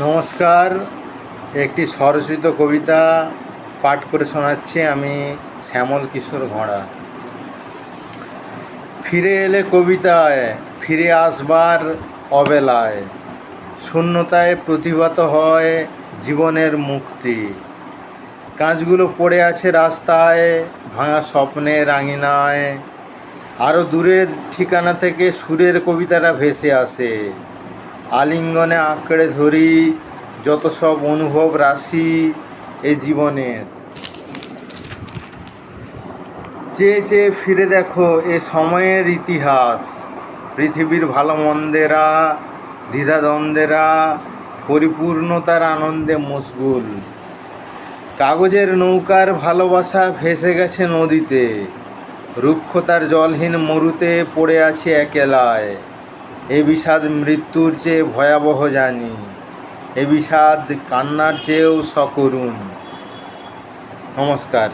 নমস্কার, একটি স্বরচিত কবিতা পাঠ করে শোনাচ্ছি আমি শ্যামল কিশোর ঘোড়া। ফিরে এলে কবিতায়, ফিরে আসবার অবেলায়, শূন্যতায় প্রতিভাত হয় জীবনের মুক্তি। কাঁচগুলো পড়ে আছে রাস্তায়, ভাঙা স্বপ্নের আঙিনায় আরও দূরের ঠিকানা থেকে সুরের কবিতাটা ভেসে আসে। আলিঙ্গনে আঁকড়ে ধরি যত সব অনুভব রাশি এই জীবনের চেয়ে চেয়ে ফিরে দেখো এ সময়ের ইতিহাস, পৃথিবীর ভালো মন্দেরা দ্বিধাদ্বন্দ্বেরা পরিপূর্ণতার আনন্দে মশগুল। কাগজের নৌকার ভালোবাসা ভেসে গেছে নদীতে, রুক্ষতার জলহীন মরুতে পড়ে আছে একেলায়। এ বিষাদ মৃত্যুর চেয়ে ভয়াবহ জানি এ বিষাদ কান্নার চেয়েও সকরুণ। নমস্কার।